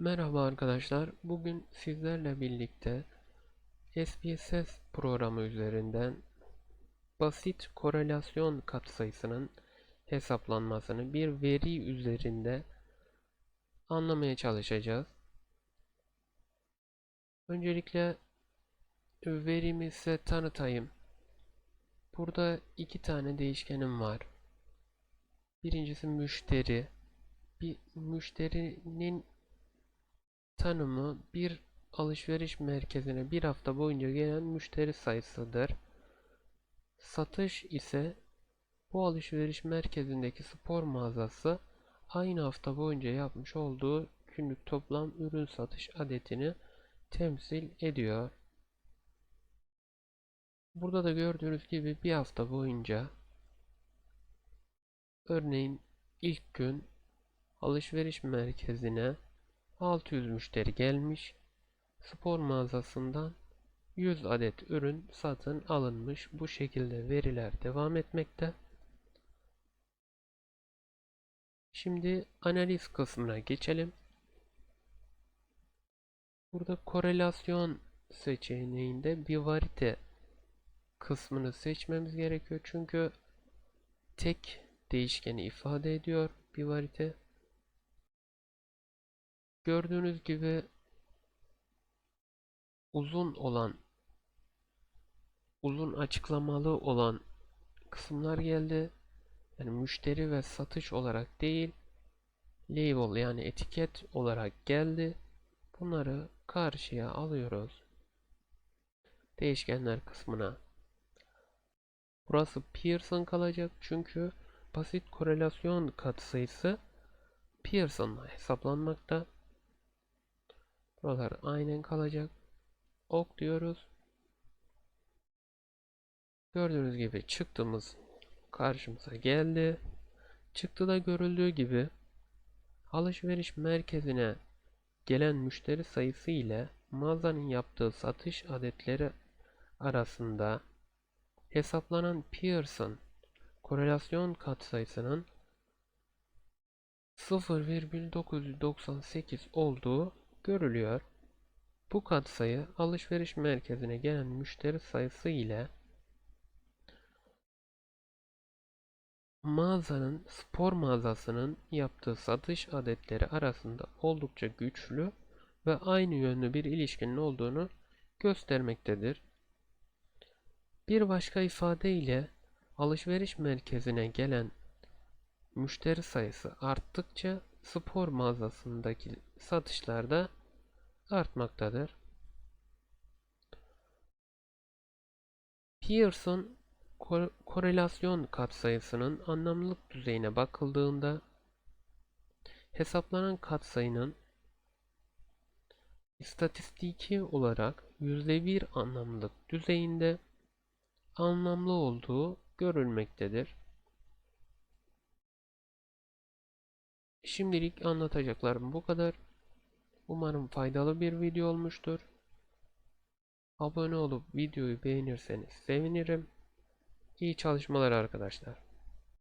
Merhaba arkadaşlar. Bugün sizlerle birlikte SPSS programı üzerinden basit korelasyon katsayısının hesaplanmasını bir veri üzerinde anlamaya çalışacağız. Öncelikle verimi size tanıtayım. Burada iki tane değişkenim var. Birincisi müşteri. Bir müşterinin tanımı bir alışveriş merkezine bir hafta boyunca gelen müşteri sayısıdır. Satış ise bu alışveriş merkezindeki spor mağazası aynı hafta boyunca yapmış olduğu günlük toplam ürün satış adetini temsil ediyor. Burada da gördüğünüz gibi bir hafta boyunca örneğin ilk gün alışveriş merkezine 600 müşteri gelmiş. Spor mağazasından 100 adet ürün satın alınmış. Bu şekilde veriler devam etmekte. Şimdi analiz kısmına geçelim. Burada korelasyon seçeneğinde bir kısmını seçmemiz gerekiyor. Çünkü tek değişkeni ifade ediyor bir varite. Gördüğünüz gibi uzun olan uzun açıklamalı olan kısımlar geldi. Yani müşteri ve satış olarak değil label yani etiket olarak geldi. Bunları karşıya alıyoruz. Değişkenler kısmına. Burası Pearson kalacak çünkü basit korelasyon katsayısı Pearson'la hesaplanmakta. Buralar aynen kalacak. Ok diyoruz. Gördüğünüz gibi çıktığımız karşımıza geldi. Çıktıda görüldüğü gibi alışveriş merkezine gelen müşteri sayısı ile mağazanın yaptığı satış adetleri arasında hesaplanan Pearson korelasyon katsayısının 0,998 olduğu görülüyor. Bu katsayı alışveriş merkezine gelen müşteri sayısı ile mağazanın spor mağazasının yaptığı satış adetleri arasında oldukça güçlü ve aynı yönlü bir ilişkinin olduğunu göstermektedir. Bir başka ifade ile alışveriş merkezine gelen müşteri sayısı arttıkça spor mağazasındaki satışlarda artmaktadır. Pearson korelasyon katsayısının anlamlılık düzeyine bakıldığında hesaplanan katsayının istatistiki olarak %1 anlamlılık düzeyinde anlamlı olduğu görülmektedir. Şimdilik anlatacaklarım bu kadar. Umarım faydalı bir video olmuştur. Abone olup videoyu beğenirseniz sevinirim. İyi çalışmalar arkadaşlar.